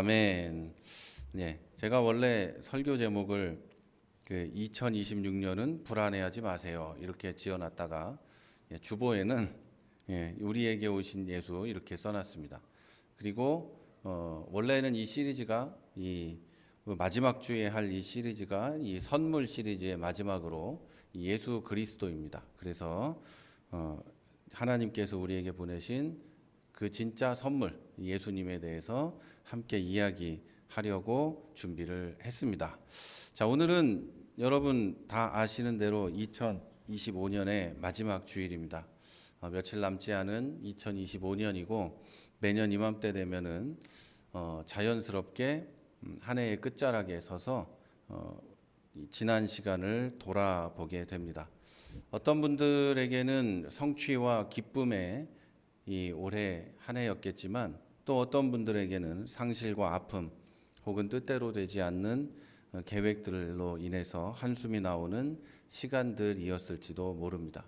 아멘. 네, 제가 원래 설교 제목을 그 2026년은 불안해하지 마세요 이렇게 지어놨다가 예, 주보에는 예, 우리에게 오신 예수 이렇게 써놨습니다. 그리고 어, 원래는 이 시리즈가 이 마지막 주에 할 이 시리즈가 이 선물 시리즈의 마지막으로 이 예수 그리스도입니다. 그래서 어, 하나님께서 우리에게 보내신 그 진짜 선물 예수님에 대해서 함께 이야기하려고 준비를 했습니다. 자, 오늘은 여러분 다 아시는 대로 2025년의 마지막 주일입니다. 어, 며칠 남지 않은 2025년이고 매년 이맘때 되면은 어, 자연스럽게 음, 한 해의 끝자락에 서서 어, 이 지난 시간을 돌아보게 됩니다. 어떤 분들에게는 성취와 기쁨의 이 올해 한 해였겠지만 또 어떤 분들에게는 상실과 아픔 혹은 뜻대로 되지 않는 어, 계획들로 인해서 한숨이 나오는 시간들이었을지도 모릅니다.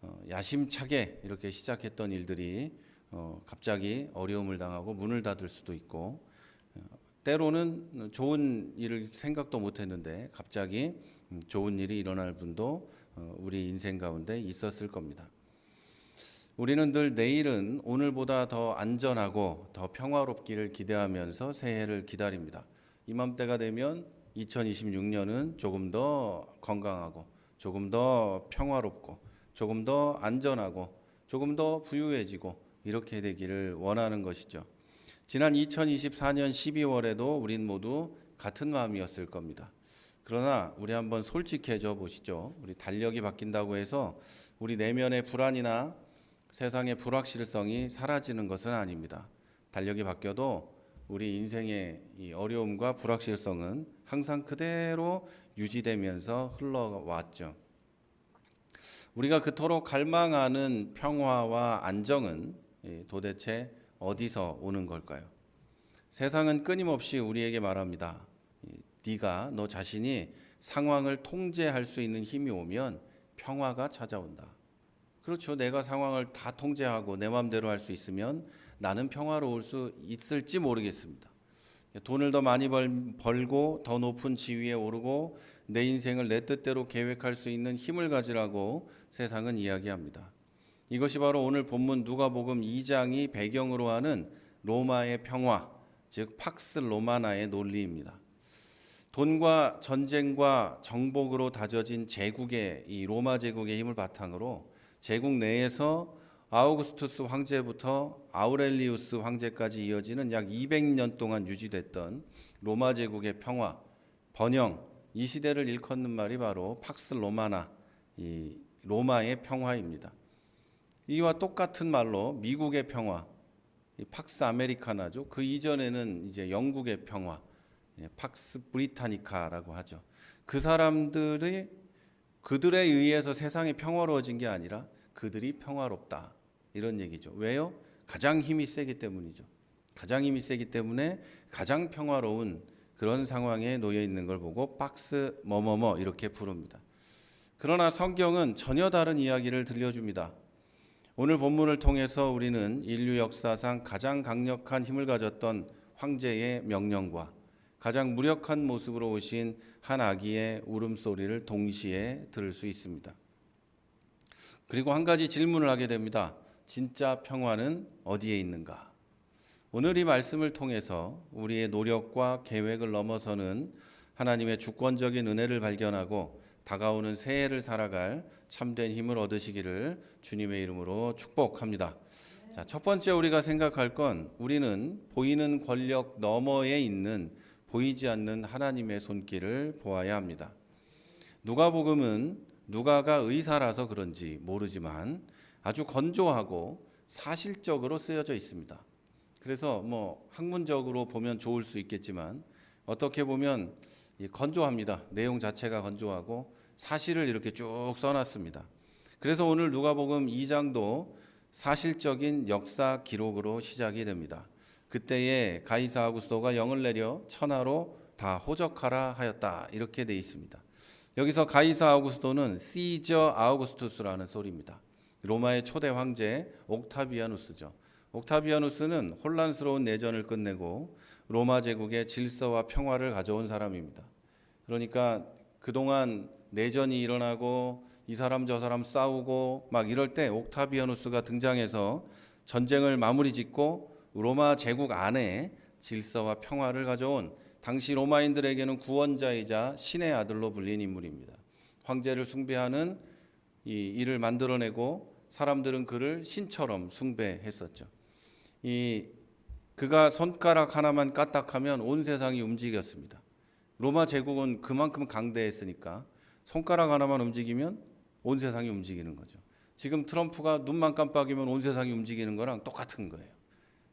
어, 야심차게 이렇게 시작했던 일들이 어, 갑자기 어려움을 당하고 문을 닫을 수도 있고 어, 때로는 좋은 일을 생각도 못했는데 갑자기 음, 좋은 일이 일어날 분도 어, 우리 인생 가운데 있었을 겁니다. 우리는 늘 내일은 오늘보다 더 안전하고 더 평화롭기를 기대하면서 새해를 기다립니다. 이맘때가 되면 2026년은 조금 더 건강하고 조금 더 평화롭고 조금 더 안전하고 조금 더 부유해지고 이렇게 되기를 원하는 것이죠. 지난 2024년 12월에도 우린 모두 같은 마음이었을 겁니다. 그러나 우리 한번 솔직해져 보시죠. 우리 달력이 바뀐다고 해서 우리 내면의 불안이나 세상의 불확실성이 사라지는 것은 아닙니다. 달력이 바뀌어도 우리 인생의 이 어려움과 불확실성은 항상 그대로 유지되면서 흘러왔죠. 우리가 그토록 갈망하는 평화와 안정은 예, 도대체 어디서 오는 걸까요? 세상은 끊임없이 우리에게 말합니다. 이, 네가 너 자신이 상황을 통제할 수 있는 힘이 오면 평화가 찾아온다. 그렇죠. 내가 상황을 다 통제하고 내 마음대로 할 수 있으면 나는 평화로울 수 있을지 모르겠습니다. 돈을 더 많이 벌, 벌고 더 높은 지위에 오르고 내 인생을 내 뜻대로 계획할 수 있는 힘을 가지라고 세상은 이야기합니다. 이것이 바로 오늘 본문 누가복음 2장이 배경으로 하는 로마의 평화, 즉 팍스 로마나의 논리입니다. 돈과 전쟁과 정복으로 다져진 제국의 이 로마 제국의 힘을 바탕으로 제국 내에서 아우구스투스 황제부터 아우렐리우스 황제까지 이어지는 약 200년 동안 유지됐던 로마 제국의 평화, 번영 이 시대를 일컫는 말이 바로 팍스 로마나 이 로마의 평화입니다. 이와 똑같은 말로 미국의 평화, 이 팍스 아메리카나죠. 그 이전에는 이제 영국의 평화, 예, 팍스 브리타니카라고 하죠. 그 사람들이 그들에 의해서 세상이 평화로워진 게 아니라 그들이 평화롭다 이런 얘기죠. 왜요? 가장 힘이 세기 때문이죠. 가장 힘이 세기 때문에 가장 평화로운 그런 상황에 놓여 있는 걸 보고 박스 뭐뭐뭐 이렇게 부릅니다. 그러나 성경은 전혀 다른 이야기를 들려줍니다. 오늘 본문을 통해서 우리는 인류 역사상 가장 강력한 힘을 가졌던 황제의 명령과 가장 무력한 모습으로 오신 한 아기의 울음소리를 동시에 들을 수 있습니다. 그리고 한 가지 질문을 하게 됩니다. 진짜 평화는 어디에 있는가? 오늘 이 말씀을 통해서 우리의 노력과 계획을 넘어서는 하나님의 주권적인 은혜를 발견하고 다가오는 새해를 살아갈 참된 힘을 얻으시기를 주님의 이름으로 축복합니다. 자, 첫 번째 우리가 생각할 건 우리는 보이는 권력 너머에 있는 보이지 않는 하나님의 손길을 보아야 합니다. 누가복음은 누가가 의사라서 그런지 모르지만 아주 건조하고 사실적으로 쓰여져 있습니다. 그래서 뭐 학문적으로 보면 좋을 수 있겠지만 어떻게 보면 건조합니다. 내용 자체가 건조하고 사실을 이렇게 쭉 써놨습니다. 그래서 오늘 누가복음 2장도 사실적인 역사 기록으로 시작이 됩니다. 그때에 가이사 아구스도가 영을 내려 천하로 다 호적하라 하였다 이렇게 돼 있습니다. 여기서 가이사 아우구스도는 시저 아우구스투스라는 소리입니다. 로마의 초대 황제 옥타비아누스죠. 옥타비아누스는 혼란스러운 내전을 끝내고 로마 제국의 질서와 평화를 가져온 사람입니다. 그러니까 그동안 내전이 일어나고 이 사람 저 사람 싸우고 막 이럴 때 옥타비아누스가 등장해서 전쟁을 마무리 짓고 로마 제국 안에 질서와 평화를 가져온 당시 로마인들에게는 구원자이자 신의 아들로 불린 인물입니다. 황제를 숭배하는 이 일을 만들어내고 사람들은 그를 신처럼 숭배했었죠. 이 그가 손가락 하나만 까딱하면 온 세상이 움직였습니다. 로마 제국은 그만큼 강대했으니까 손가락 하나만 움직이면 온 세상이 움직이는 거죠. 지금 트럼프가 눈만 깜빡이면 온 세상이 움직이는 거랑 똑같은 거예요.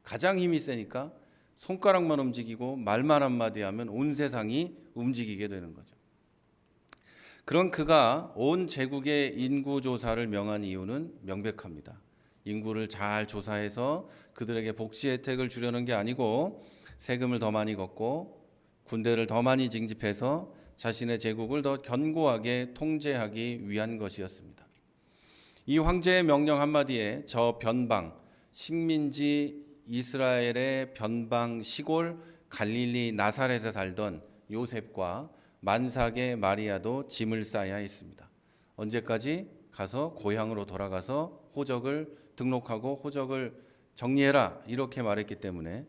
가장 힘이 세니까 손가락만 움직이고 말만 한마디 하면 온 세상이 움직이게 되는 거죠. 그런 그가 온 제국의 인구 조사를 명한 이유는 명백합니다. 인구를 잘 조사해서 그들에게 복지 혜택을 주려는 게 아니고 세금을 더 많이 걷고 군대를 더 많이 징집해서 자신의 제국을 더 견고하게 통제하기 위한 것이었습니다. 이 황제의 명령 한마디에 저 변방 식민지 이스라엘의 변방 시골 갈릴리 나사렛에 살던 요셉과 만삭의 마리아도 짐을 싸야 했습니다. 언제까지 가서 고향으로 돌아가서 호적을 등록하고 호적을 정리해라 이렇게 말했기 때문에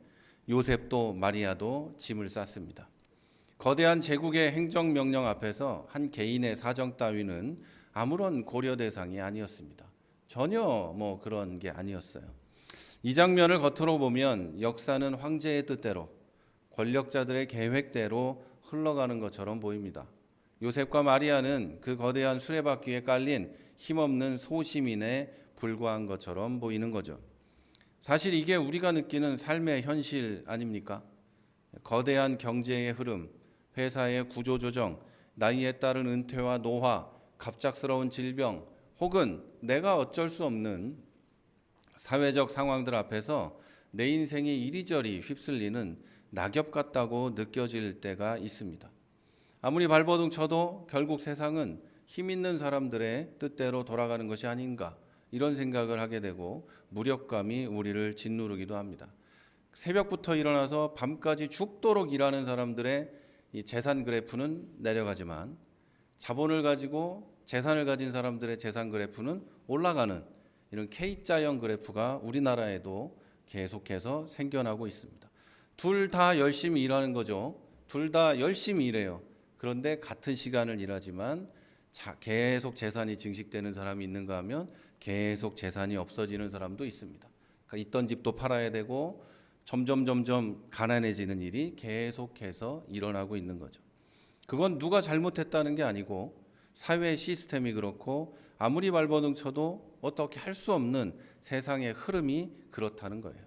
요셉도 마리아도 짐을 쌌습니다. 거대한 제국의 행정 명령 앞에서 한 개인의 사정 따위는 아무런 고려 대상이 아니었습니다. 전혀 뭐 그런 게 아니었어요. 이 장면을 겉으로 보면 역사는 황제의 뜻대로 권력자들의 계획대로 흘러가는 것처럼 보입니다. 요셉과 마리아는 그 거대한 수레바퀴에 깔린 힘없는 소시민에 불과한 것처럼 보이는 거죠. 사실 이게 우리가 느끼는 삶의 현실 아닙니까? 거대한 경제의 흐름, 회사의 구조조정, 나이에 따른 은퇴와 노화, 갑작스러운 질병, 혹은 내가 어쩔 수 없는 사회적 상황들 앞에서 내 인생이 이리저리 휩쓸리는 낙엽 같다고 느껴질 때가 있습니다. 아무리 발버둥 쳐도 결국 세상은 힘 있는 사람들의 뜻대로 돌아가는 것이 아닌가 이런 생각을 하게 되고 무력감이 우리를 짓누르기도 합니다. 새벽부터 일어나서 밤까지 죽도록 일하는 사람들의 이 재산 그래프는 내려가지만 자본을 가지고 재산을 가진 사람들의 재산 그래프는 올라가는 이런 K자형 그래프가 우리나라에도 계속해서 생겨나고 있습니다. 둘 다 열심히 일하는 거죠. 둘 다 열심히 일해요. 그런데 같은 시간을 일하지만 자, 계속 재산이 증식되는 사람이 있는가 하면 계속 재산이 없어지는 사람도 있습니다. 그러니까 있던 집도 팔아야 되고 점점 점점 가난해지는 일이 계속해서 일어나고 있는 거죠. 그건 누가 잘못했다는 게 아니고 사회 시스템이 그렇고 아무리 발버둥 쳐도 어떻게 할 수 없는 세상의 흐름이 그렇다는 거예요.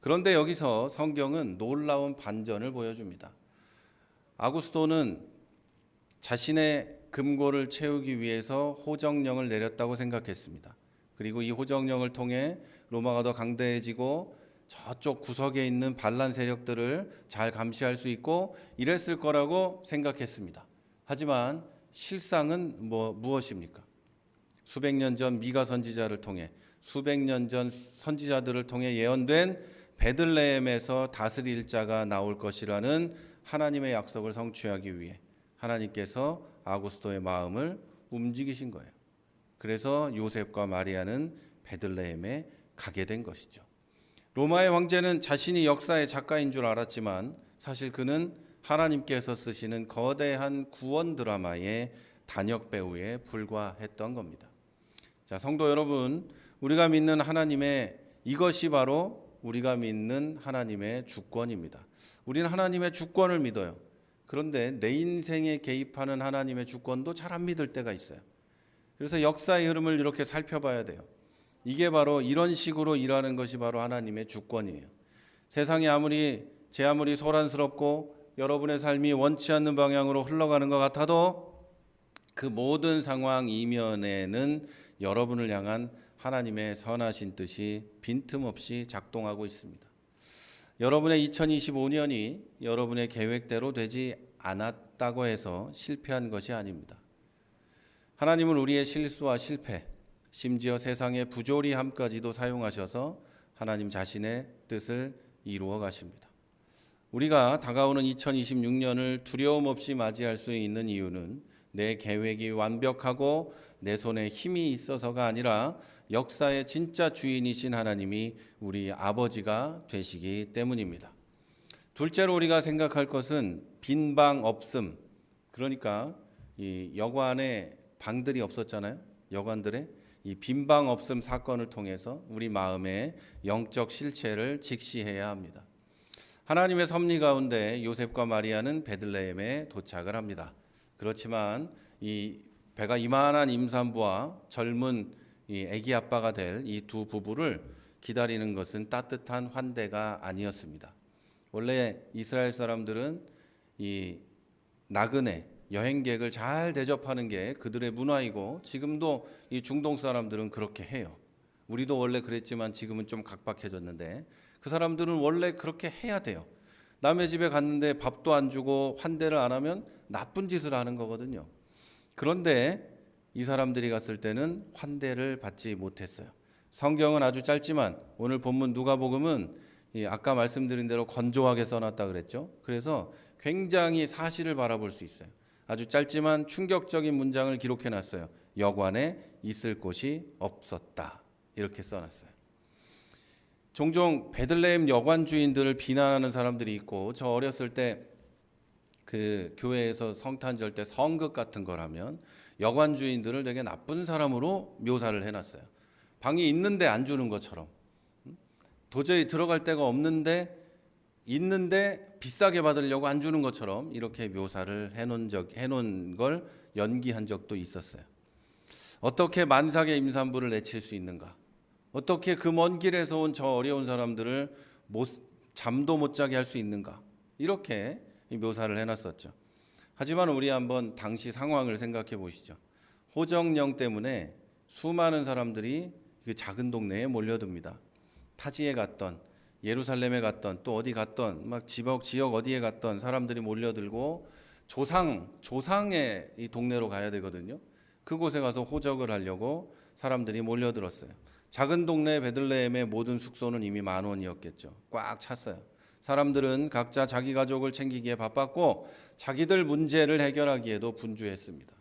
그런데 여기서 성경은 놀라운 반전을 보여줍니다. 아구스토는 자신의 금고를 채우기 위해서 호정령을 내렸다고 생각했습니다. 그리고 이 호정령을 통해 로마가 더 강대해지고 저쪽 구석에 있는 반란 세력들을 잘 감시할 수 있고 이랬을 거라고 생각했습니다. 하지만 실상은 뭐 무엇입니까? 수백 년 전 미가 선지자를 통해 수백 년 전 선지자들을 통해 예언된 베들레헴에서 다스릴 자가 나올 것이라는 하나님의 약속을 성취하기 위해 하나님께서 아구스토의 마음을 움직이신 거예요. 그래서 요셉과 마리아는 베들레헴에 가게 된 것이죠. 로마의 황제는 자신이 역사의 작가인 줄 알았지만 사실 그는 하나님께서 쓰시는 거대한 구원 드라마의 단역 배우에 불과했던 겁니다. 자, 성도 여러분, 우리가 믿는 하나님의 이것이 바로 우리가 믿는 하나님의 주권입니다. 우리는 하나님의 주권을 믿어요. 그런데 내 인생에 개입하는 하나님의 주권도 잘 안 믿을 때가 있어요. 그래서 역사의 흐름을 이렇게 살펴봐야 돼요. 이게 바로 이런 식으로 일하는 것이 바로 하나님의 주권이에요. 세상이 아무리 제 아무리 소란스럽고 여러분의 삶이 원치 않는 방향으로 흘러가는 것 같아도 그 모든 상황 이면에는 여러분을 향한 하나님의 선하신 뜻이 빈틈없이 작동하고 있습니다. 여러분의 2025년이 여러분의 계획대로 되지 않았다고 해서 실패한 것이 아닙니다. 하나님은 우리의 실수와 실패, 심지어 세상의 부조리함까지도 사용하셔서 하나님 자신의 뜻을 이루어 가십니다. 우리가 다가오는 2026년을 두려움 없이 맞이할 수 있는 이유는 내 계획이 완벽하고 내 손에 힘이 있어서가 아니라 역사의 진짜 주인이신 하나님이 우리 아버지가 되시기 때문입니다. 둘째로 우리가 생각할 것은 빈방 없음. 그러니까 이 여관에 방들이 없었잖아요. 여관들의 이 빈방 없음 사건을 통해서 우리 마음의 영적 실체를 직시해야 합니다. 하나님의 섭리 가운데 요셉과 마리아는 베들레헴에 도착을 합니다. 그렇지만 이 배가 이만한 임산부와 젊은 이 아기 아빠가 될 이 두 부부를 기다리는 것은 따뜻한 환대가 아니었습니다. 원래 이스라엘 사람들은 이 나그네 여행객을 잘 대접하는 게 그들의 문화이고 지금도 이 중동 사람들은 그렇게 해요. 우리도 원래 그랬지만 지금은 좀 각박해졌는데 그 사람들은 원래 그렇게 해야 돼요. 남의 집에 갔는데 밥도 안 주고 환대를 안 하면 나쁜 짓을 하는 거거든요. 그런데 이 사람들이 갔을 때는 환대를 받지 못했어요. 성경은 아주 짧지만 오늘 본문 누가복음은 이 아까 말씀드린 대로 건조하게 써놨다 그랬죠. 그래서 굉장히 사실을 바라볼 수 있어요. 아주 짧지만 충격적인 문장을 기록해 놨어요. 여관에 있을 곳이 없었다. 이렇게 써놨어요. 종종 베들레헴 여관 주인들을 비난하는 사람들이 있고 저 어렸을 때 그 교회에서 성탄절 때 성극 같은 걸 하면 여관 주인들을 되게 나쁜 사람으로 묘사를 해놨어요. 방이 있는데 안 주는 것처럼 도저히 들어갈 데가 없는데 있는데 비싸게 받으려고 안 주는 것처럼 이렇게 묘사를 해놓은 적 해놓은 걸 연기한 적도 있었어요. 어떻게 만삭의 임산부를 내칠 수 있는가? 어떻게 그 먼 길에서 온 저 어려운 사람들을 못, 잠도 못 자게 할 수 있는가? 이렇게 이 묘사를 해놨었죠. 하지만 우리 한번 당시 상황을 생각해 보시죠. 호정령 때문에 수많은 사람들이 그 작은 동네에 몰려듭니다. 타지에 갔던 예루살렘에 갔던 또 어디 갔던 막 지역 지역 어디에 갔던 사람들이 몰려들고 조상 조상의 이 동네로 가야 되거든요. 그곳에 가서 호적을 하려고 사람들이 몰려들었어요. 작은 동네 베들레헴의 모든 숙소는 이미 만 원이었겠죠. 꽉 찼어요. 사람들은 각자 자기 가족을 챙기기에 바빴고 자기들 문제를 해결하기에도 분주했습니다.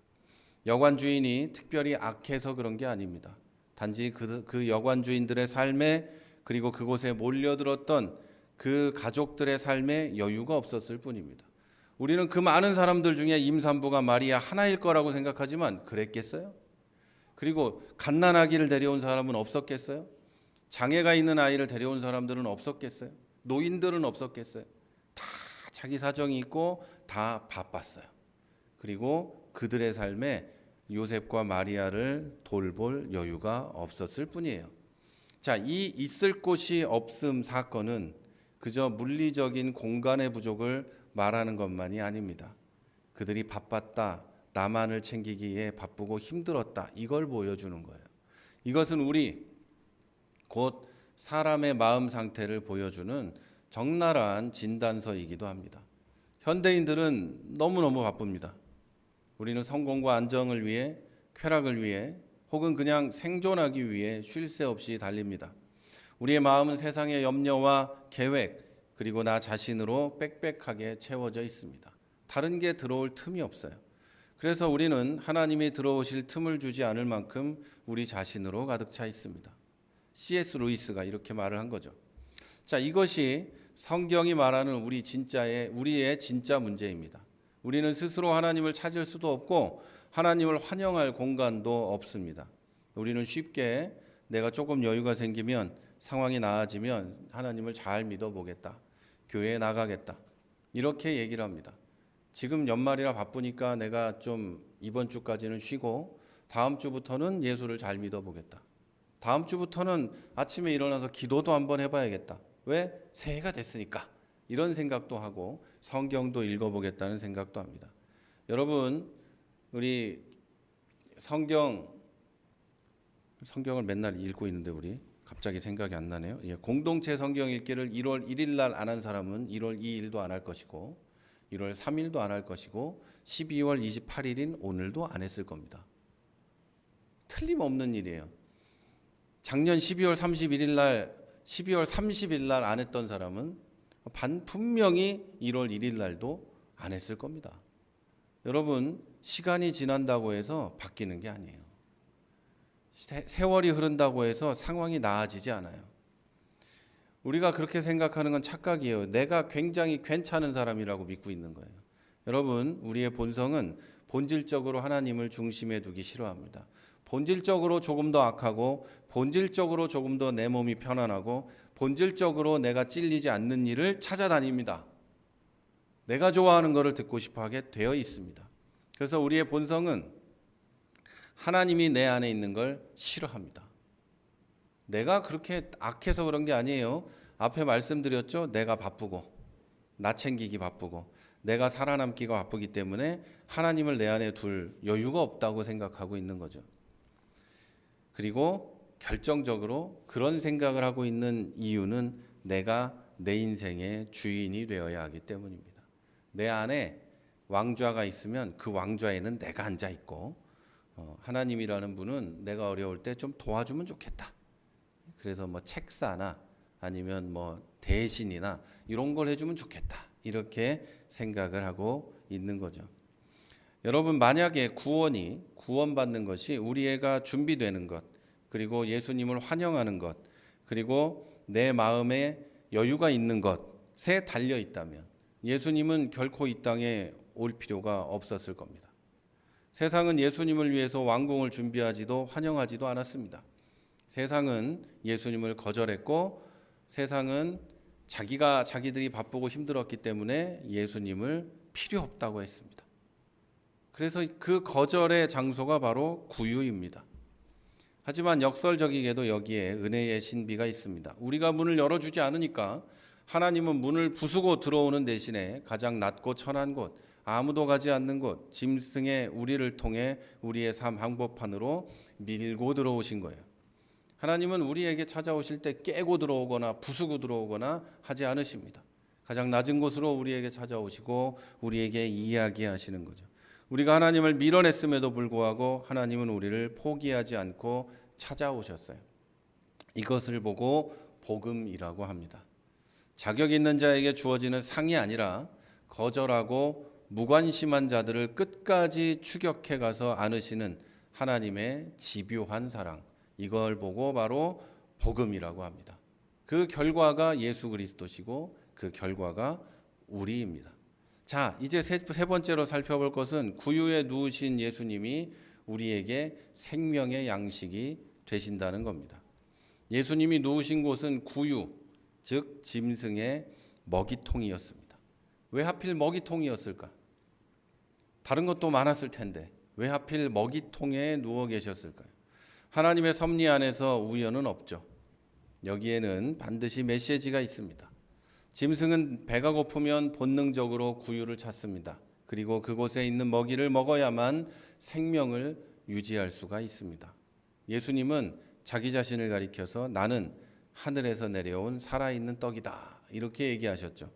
여관 주인이 특별히 악해서 그런 게 아닙니다. 단지 그, 그 여관 주인들의 삶에 그리고 그곳에 몰려들었던 그 가족들의 삶에 여유가 없었을 뿐입니다. 우리는 그 많은 사람들 중에 임산부가 마리아 하나일 거라고 생각하지만 그랬겠어요? 그리고 갓난아기를 데려온 사람은 없었겠어요? 장애가 있는 아이를 데려온 사람들은 없었겠어요? 노인들은 없었겠어요? 다 자기 사정이 있고 다 바빴어요. 그리고 그들의 삶에 요셉과 마리아를 돌볼 여유가 없었을 뿐이에요. 자, 이 있을 곳이 없음 사건은 그저 물리적인 공간의 부족을 말하는 것만이 아닙니다. 그들이 바빴다, 나만을 챙기기에 바쁘고 힘들었다, 이걸 보여주는 거예요. 이것은 우리 곧 사람의 마음 상태를 보여주는 적나라한 진단서이기도 합니다. 현대인들은 너무너무 바쁩니다. 우리는 성공과 안정을 위해, 쾌락을 위해, 혹은 그냥 생존하기 위해 쉴 새 없이 달립니다. 우리의 마음은 세상의 염려와 계획, 그리고 나 자신으로 빽빽하게 채워져 있습니다. 다른 게 들어올 틈이 없어요. 그래서 우리는 하나님이 들어오실 틈을 주지 않을 만큼 우리 자신으로 가득 차 있습니다. C.S. 루이스가 이렇게 말을 한 거죠. 자, 이것이 성경이 말하는 우리 진짜의 우리의 진짜 문제입니다. 우리는 스스로 하나님을 찾을 수도 없고 하나님을 환영할 공간도 없습니다. 우리는 쉽게 내가 조금 여유가 생기면 상황이 나아지면 하나님을 잘 믿어 보겠다. 교회에 나가겠다. 이렇게 얘기를 합니다. 지금 연말이라 바쁘니까 내가 좀 이번 주까지는 쉬고 다음 주부터는 예수를 잘 믿어 보겠다. 다음 주부터는 아침에 일어나서 기도도 한번 해봐야겠다. 왜? 새해가 됐으니까. 이런 생각도 하고 성경도 읽어보겠다는 생각도 합니다. 여러분, 우리 성경 성경을 맨날 읽고 있는데 우리 갑자기 생각이 안 나네요. 예, 공동체 성경 읽기를 1월 1일 날 안 한 사람은 1월 2일도 안 할 것이고 1월 3일도 안 할 것이고 12월 28일인 오늘도 안 했을 겁니다. 틀림없는 일이에요. 작년 12월 31일 날 12월 30일 날 안 했던 사람은 반 분명히 1월 1일 날도 안 했을 겁니다. 여러분 시간이 지난다고 해서 바뀌는 게 아니에요. 세, 세월이 흐른다고 해서 상황이 나아지지 않아요. 우리가 그렇게 생각하는 건 착각이에요. 내가 굉장히 괜찮은 사람이라고 믿고 있는 거예요. 여러분, 우리의 본성은 본질적으로 하나님을 중심에 두기 싫어합니다. 본질적으로 조금 더 악하고 본질적으로 조금 더 내 몸이 편안하고 본질적으로 내가 찔리지 않는 일을 찾아다닙니다. 내가 좋아하는 것을 듣고 싶어 하게 되어 있습니다. 그래서 우리의 본성은 하나님이 내 안에 있는 걸 싫어합니다. 내가 그렇게 악해서 그런 게 아니에요. 앞에 말씀드렸죠. 내가 바쁘고 나 챙기기 바쁘고 내가 살아남기가 바쁘기 때문에 하나님을 내 안에 둘 여유가 없다고 생각하고 있는 거죠. 그리고 결정적으로 그런 생각을 하고 있는 이유는 내가 내 인생의 주인이 되어야 하기 때문입니다. 내 안에 왕좌가 있으면 그 왕좌에는 내가 앉아 있고 어, 하나님이라는 분은 내가 어려울 때 좀 도와주면 좋겠다. 그래서 뭐 책사나 아니면 뭐 대신이나 이런 걸 해주면 좋겠다. 이렇게 생각을 하고 있는 거죠. 여러분 만약에 구원이 구원받는 것이 우리 애가 준비되는 것 그리고 예수님을 환영하는 것 그리고 내 마음에 여유가 있는 것에 달려 있다면 예수님은 결코 이 땅에 올 필요가 없었을 겁니다. 세상은 예수님을 위해서 왕궁을 준비하지도 환영하지도 않았습니다. 세상은 예수님을 거절했고 세상은 자기가 자기들이 바쁘고 힘들었기 때문에 예수님을 필요 없다고 했습니다. 그래서 그 거절의 장소가 바로 구유입니다. 하지만 역설적이게도 여기에 은혜의 신비가 있습니다. 우리가 문을 열어주지 않으니까 하나님은 문을 부수고 들어오는 대신에 가장 낮고 천한 곳, 아무도 가지 않는 곳, 짐승의 우리를 통해 우리의 삶 항복판으로 밀고 들어오신 거예요. 하나님은 우리에게 찾아오실 때 깨고 들어오거나 부수고 들어오거나 하지 않으십니다. 가장 낮은 곳으로 우리에게 찾아오시고 우리에게 이야기하시는 거죠. 우리가 하나님을 밀어냈음에도 불구하고 하나님은 우리를 포기하지 않고 찾아오셨어요. 이것을 보고 복음이라고 합니다. 자격 있는 자에게 주어지는 상이 아니라 거절하고 무관심한 자들을 끝까지 추격해 가서 안으시는 하나님의 집요한 사랑. 이걸 보고 바로 복음이라고 합니다. 그 결과가 예수 그리스도시고 그 결과가 우리입니다. 자, 이제 세, 세 번째로 살펴볼 것은 구유에 누우신 예수님이 우리에게 생명의 양식이 되신다는 겁니다. 예수님이 누우신 곳은 구유, 즉 짐승의 먹이통이었습니다. 왜 하필 먹이통이었을까? 다른 것도 많았을 텐데 왜 하필 먹이통에 누워 계셨을까요? 하나님의 섭리 안에서 우연은 없죠. 여기에는 반드시 메시지가 있습니다. 짐승은 배가 고프면 본능적으로 구유를 찾습니다. 그리고 그곳에 있는 먹이를 먹어야만 생명을 유지할 수가 있습니다. 예수님은 자기 자신을 가리켜서 나는 하늘에서 내려온 살아있는 떡이다. 이렇게 얘기하셨죠.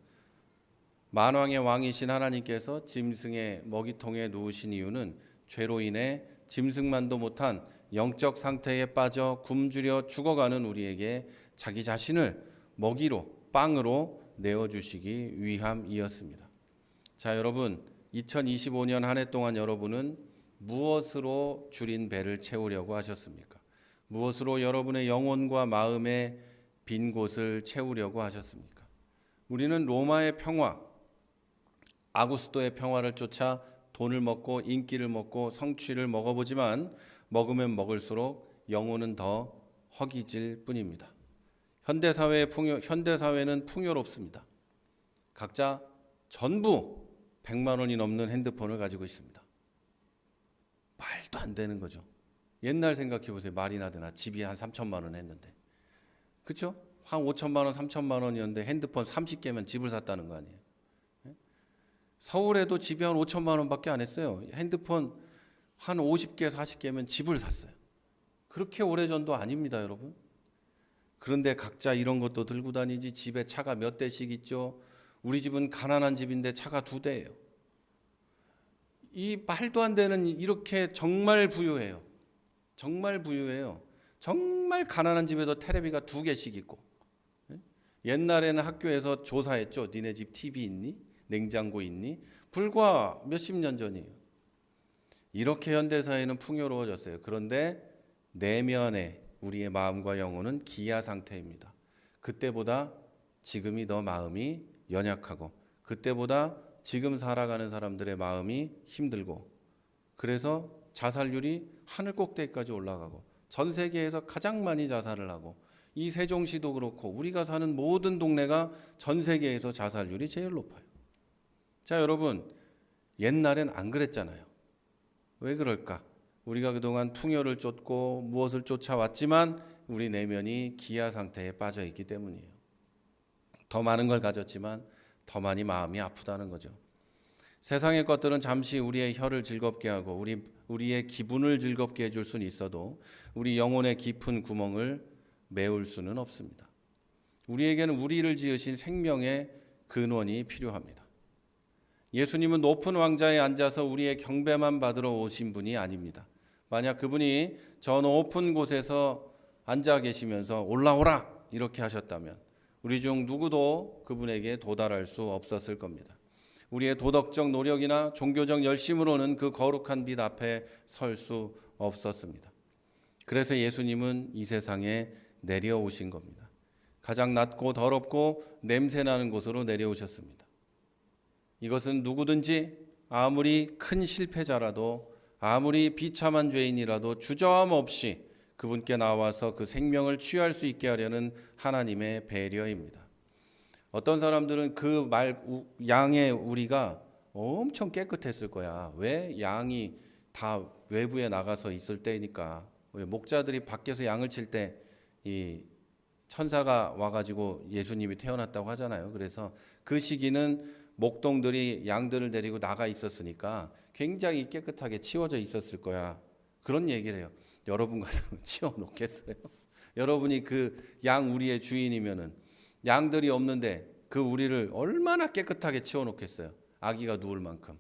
만왕의 왕이신 하나님께서 짐승의 먹이통에 누우신 이유는 죄로 인해 짐승만도 못한 영적 상태에 빠져 굶주려 죽어가는 우리에게 자기 자신을 먹이로 빵으로 내어 주시기 위함이었습니다. 자, 여러분 2025년 한 해 동안 여러분은 무엇으로 줄인 배를 채우려고 하셨습니까? 무엇으로 여러분의 영혼과 마음의 빈 곳을 채우려고 하셨습니까? 우리는 로마의 평화, 아구스도의 평화를 쫓아 돈을 먹고 인기를 먹고 성취를 먹어보지만 먹으면 먹을수록 영혼은 더 허기질 뿐입니다. 현대 사회의 풍요, 현대 사회는 풍요롭습니다. 각자 전부 100만 원이 넘는 핸드폰을 가지고 있습니다. 말도 안 되는 거죠. 옛날 생각해 보세요. 말이나 되나 집이 한 3천만 원 했는데. 그렇죠? 한 5천만 원, 3천만 원이었는데 핸드폰 30개면 집을 샀다는 거 아니에요. 예? 서울에도 집이 한 5천만 원밖에 안 했어요. 핸드폰 한 50개, 40개면 집을 샀어요. 그렇게 오래전도 아닙니다, 여러분. 그런데 각자 이런 것도 들고 다니지 집에 차가 몇 대씩 있죠. 우리 집은 가난한 집인데 차가 두 대예요. 이 말도 안 되는 이렇게 정말 부유해요. 정말 부유해요. 정말 가난한 집에도 테레비가 두 개씩 있고 옛날에는 학교에서 조사했죠. 니네 집 TV 있니? 냉장고 있니? 불과 몇십 년 전이에요. 이렇게 현대사회는 풍요로워졌어요. 그런데 내면에 우리의 마음과 영혼은 기아 상태입니다. 그때보다 지금이 더 마음이 연약하고 그때보다 지금 살아가는 사람들의 마음이 힘들고 그래서 자살률이 하늘 꼭대기까지 올라가고 전 세계에서 가장 많이 자살을 하고 이 세종시도 그렇고 우리가 사는 모든 동네가 전 세계에서 자살률이 제일 높아요. 자, 여러분 옛날엔 안 그랬잖아요. 왜 그럴까? 우리가 그동안 풍요를 쫓고 무엇을 쫓아왔지만 우리 내면이 기아 상태에 빠져 있기 때문이에요. 더 많은 걸 가졌지만 더 많이 마음이 아프다는 거죠. 세상의 것들은 잠시 우리의 혀를 즐겁게 하고 우리 우리의 기분을 즐겁게 해줄 수는 있어도 우리 영혼의 깊은 구멍을 메울 수는 없습니다. 우리에게는 우리를 지으신 생명의 근원이 필요합니다. 예수님은 높은 왕자에 앉아서 우리의 경배만 받으러 오신 분이 아닙니다. 만약 그분이 저 높은 곳에서 앉아 계시면서 올라오라 이렇게 하셨다면 우리 중 누구도 그분에게 도달할 수 없었을 겁니다. 우리의 도덕적 노력이나 종교적 열심으로는 그 거룩한 빛 앞에 설 수 없었습니다. 그래서 예수님은 이 세상에 내려오신 겁니다. 가장 낮고 더럽고 냄새나는 곳으로 내려오셨습니다. 이것은 누구든지 아무리 큰 실패자라도 아무리 비참한 죄인이라도 주저함 없이 그분께 나와서 그 생명을 취할 수 있게 하려는 하나님의 배려입니다. 어떤 사람들은 그 말 양의 우리가 엄청 깨끗했을 거야. 왜 양이 다 외부에 나가서 있을 때니까. 왜 목자들이 밖에서 양을 칠 때 이 천사가 와가지고 예수님이 태어났다고 하잖아요. 그래서 그 시기는 목동들이 양들을 데리고 나가 있었으니까 굉장히 깨끗하게 치워져 있었을 거야. 그런 얘기를 해요. 여러분 가서 치워 놓겠어요? 여러분이 그 양 우리의 주인이면은 양들이 없는데 그 우리를 얼마나 깨끗하게 치워 놓겠어요? 아기가 누울 만큼.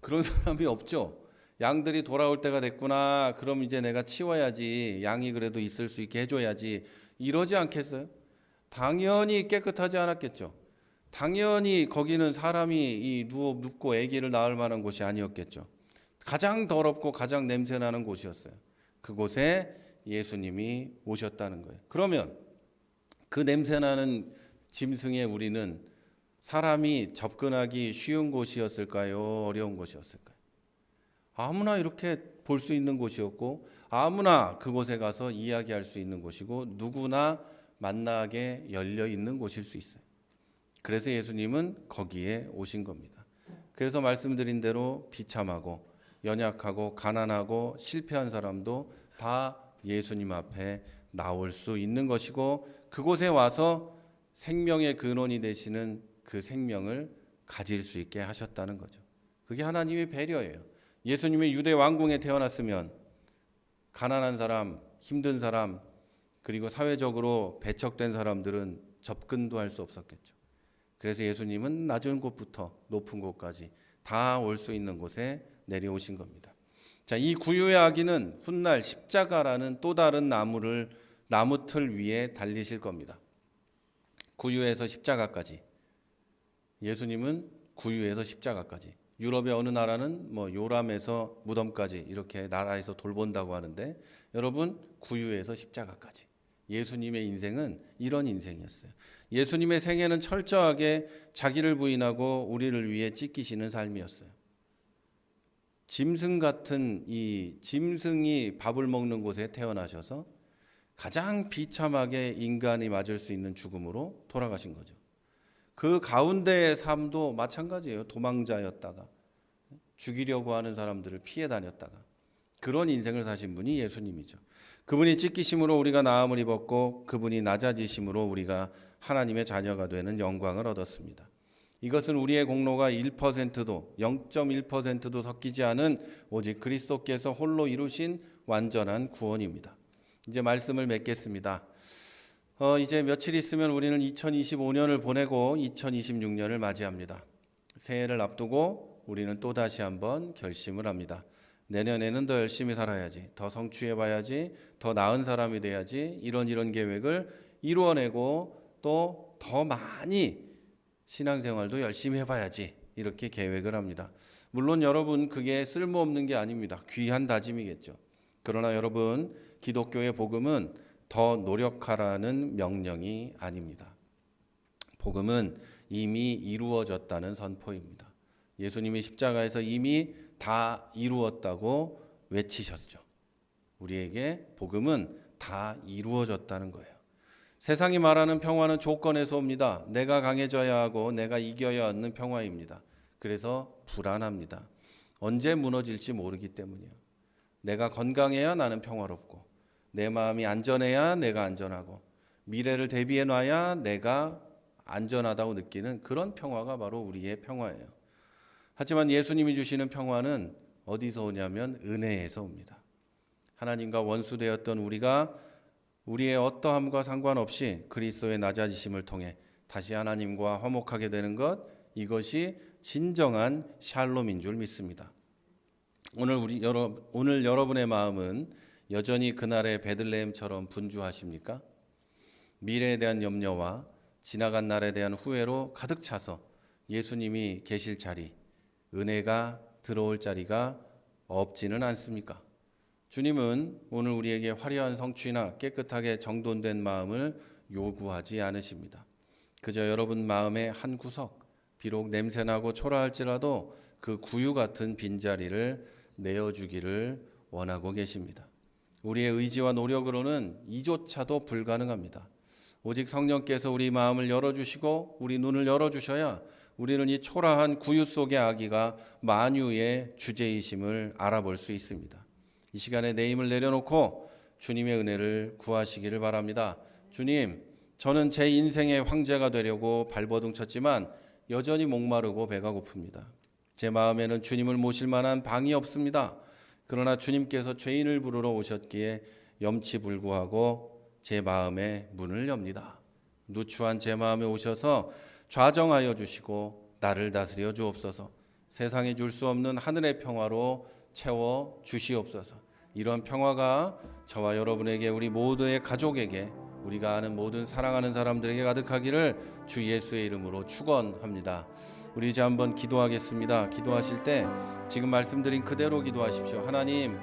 그런 사람이 없죠. 양들이 돌아올 때가 됐구나. 그럼 이제 내가 치워야지. 양이 그래도 있을 수 있게 해줘야지. 이러지 않겠어요? 당연히 깨끗하지 않았겠죠. 당연히 거기는 사람이 이 누워 눕고 아기를 낳을 만한 곳이 아니었겠죠. 가장 더럽고 가장 냄새 나는 곳이었어요. 그곳에 예수님이 오셨다는 거예요. 그러면 그 냄새 나는 짐승에 우리는 사람이 접근하기 쉬운 곳이었을까요? 어려운 곳이었을까요? 아무나 이렇게 볼 수 있는 곳이었고 아무나 그곳에 가서 이야기할 수 있는 곳이고 누구나 만나게 열려 있는 곳일 수 있어요. 그래서 예수님은 거기에 오신 겁니다. 그래서 말씀드린 대로 비참하고 연약하고 가난하고 실패한 사람도 다 예수님 앞에 나올 수 있는 것이고 그곳에 와서 생명의 근원이 되시는 그 생명을 가질 수 있게 하셨다는 거죠. 그게 하나님의 배려예요. 예수님이 유대 왕궁에 태어났으면 가난한 사람, 힘든 사람, 그리고 사회적으로 배척된 사람들은 접근도 할 수 없었겠죠. 그래서 예수님은 낮은 곳부터 높은 곳까지 다 올 수 있는 곳에 내려오신 겁니다. 자, 이 구유의 아기는 훗날 십자가라는 또 다른 나무를 나무 틀 위에 달리실 겁니다. 구유에서 십자가까지. 예수님은 구유에서 십자가까지. 유럽의 어느 나라는 뭐 요람에서 무덤까지 이렇게 나라에서 돌본다고 하는데 여러분 구유에서 십자가까지. 예수님의 인생은 이런 인생이었어요. 예수님의 생애는 철저하게 자기를 부인하고 우리를 위해 찢기시는 삶이었어요. 짐승 같은 이 짐승이 밥을 먹는 곳에 태어나셔서 가장 비참하게 인간이 맞을 수 있는 죽음으로 돌아가신 거죠. 그 가운데의 삶도 마찬가지예요. 도망자였다가 죽이려고 하는 사람들을 피해 다녔다가 그런 인생을 사신 분이 예수님이죠. 그분이 찢기심으로 우리가 나음을 입었고 그분이 낮아지심으로 우리가 하나님의 자녀가 되는 영광을 얻었습니다. 이것은 우리의 공로가 1%도 0.1%도 섞이지 않은 오직 그리스도께서 홀로 이루신 완전한 구원입니다. 이제 말씀을 맺겠습니다. 어, 이제 며칠 있으면 우리는 2025년을 보내고 2026년을 맞이합니다. 새해를 앞두고 우리는 또 다시 한번 결심을 합니다. 내년에는 더 열심히 살아야지, 더 성취해 봐야지, 더 나은 사람이 돼야지, 이런 이런 계획을 이루어내고 또 더 많이 신앙생활도 열심히 해봐야지 이렇게 계획을 합니다. 물론 여러분 그게 쓸모없는 게 아닙니다. 귀한 다짐이겠죠. 그러나 여러분 기독교의 복음은 더 노력하라는 명령이 아닙니다. 복음은 이미 이루어졌다는 선포입니다. 예수님이 십자가에서 이미 다 이루었다고 외치셨죠. 우리에게 복음은 다 이루어졌다는 거예요. 세상이 말하는 평화는 조건에서 옵니다. 내가 강해져야 하고 내가 이겨야 얻는 평화입니다. 그래서 불안합니다. 언제 무너질지 모르기 때문이요. 내가 건강해야 나는 평화롭고 내 마음이 안전해야 내가 안전하고 미래를 대비해 놔야 내가 안전하다고 느끼는 그런 평화가 바로 우리의 평화예요. 하지만 예수님이 주시는 평화는 어디서 오냐면 은혜에서 옵니다. 하나님과 원수되었던 우리가 우리의 어떠함과 상관없이 그리스도의 낮아지심을 통해 다시 하나님과 화목하게 되는 것 이것이 진정한 샬롬인 줄 믿습니다. 오늘 우리 여러 오늘 여러분의 마음은 여전히 그날의 베들레헴처럼 분주하십니까? 미래에 대한 염려와 지나간 날에 대한 후회로 가득 차서 예수님이 계실 자리, 은혜가 들어올 자리가 없지는 않습니까? 주님은 오늘 우리에게 화려한 성취나 깨끗하게 정돈된 마음을 요구하지 않으십니다. 그저 여러분 마음의 한 구석, 비록 냄새나고 초라할지라도 그 구유 같은 빈자리를 내어주기를 원하고 계십니다. 우리의 의지와 노력으로는 이조차도 불가능합니다. 오직 성령께서 우리 마음을 열어주시고 우리 눈을 열어주셔야 우리는 이 초라한 구유 속의 아기가 만유의 주제이심을 알아볼 수 있습니다. 이 시간에 내 힘을 내려놓고 주님의 은혜를 구하시기를 바랍니다. 주님, 저는 제 인생의 황제가 되려고 발버둥 쳤지만 여전히 목마르고 배가 고픕니다. 제 마음에는 주님을 모실 만한 방이 없습니다. 그러나 주님께서 죄인을 부르러 오셨기에 염치불구하고 제 마음의 문을 엽니다. 누추한 제 마음에 오셔서 좌정하여 주시고 나를 다스려 주옵소서. 세상에 줄수 없는 하늘의 평화로 채워 주시옵소서. 이런 평화가 저와 여러분에게 우리 모두의 가족에게 우리가 아는 모든 사랑하는 사람들에게 가득하기를 주 예수의 이름으로 축원합니다. 우리 이제 한번 기도하겠습니다. 기도하실 때 지금 말씀드린 그대로 기도하십시오. 하나님